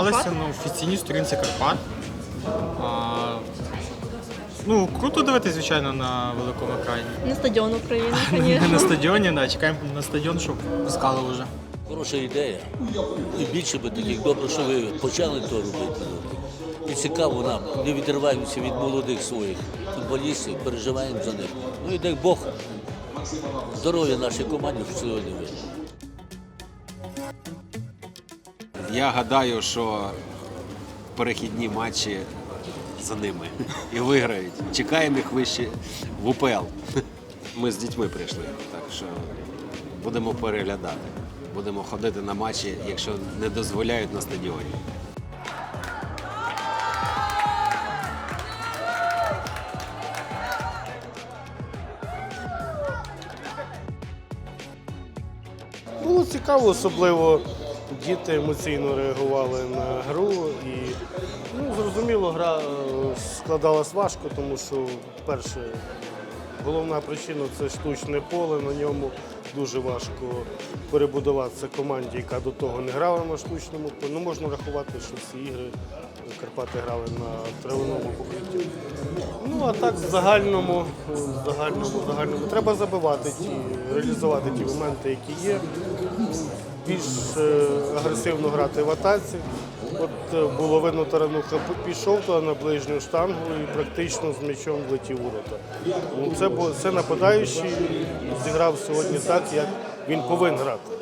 Дізналися на офіційній сторінці Карпат. А, ну, круто дивитися, звичайно, на великому екрані. На стадіон України, Не на стадіоні, да, чекаємо на стадіон, щоб пускали вже. Хороша ідея. І більше би таких добре, що ви почали то робити. І цікаво нам, не відриваємося від молодих своїх футболістів, переживаємо за них. Ну і дай Бог здоров'я нашій команді що сьогодні ви. Я гадаю, що перехідні матчі за ними і виграють. Чекаємо їх вище в УПЛ. Ми з дітьми прийшли, так що будемо переглядати. Будемо ходити на матчі, якщо не дозволяють на стадіоні. Було цікаво, особливо діти емоційно реагували на гру. І ну, зрозуміло, гра е, складалась важко, тому що перше, головна причина це штучне поле. На ньому дуже важко перебудуватися команді, яка до того не грала на штучному полі. Ну, можна рахувати, що всі ігри Карпати грали на травяному покритті. Ну а так в загальному, в загальному, в загальному треба забивати ті, реалізувати ті моменти, які є. Більш е, агресивно грати в атаці. От е, було видно, Тарануха пішов туди на ближню штангу і практично з м'ячом влетів у ворота. Ну, це, це нападаючий зіграв сьогодні так, як він повинен грати.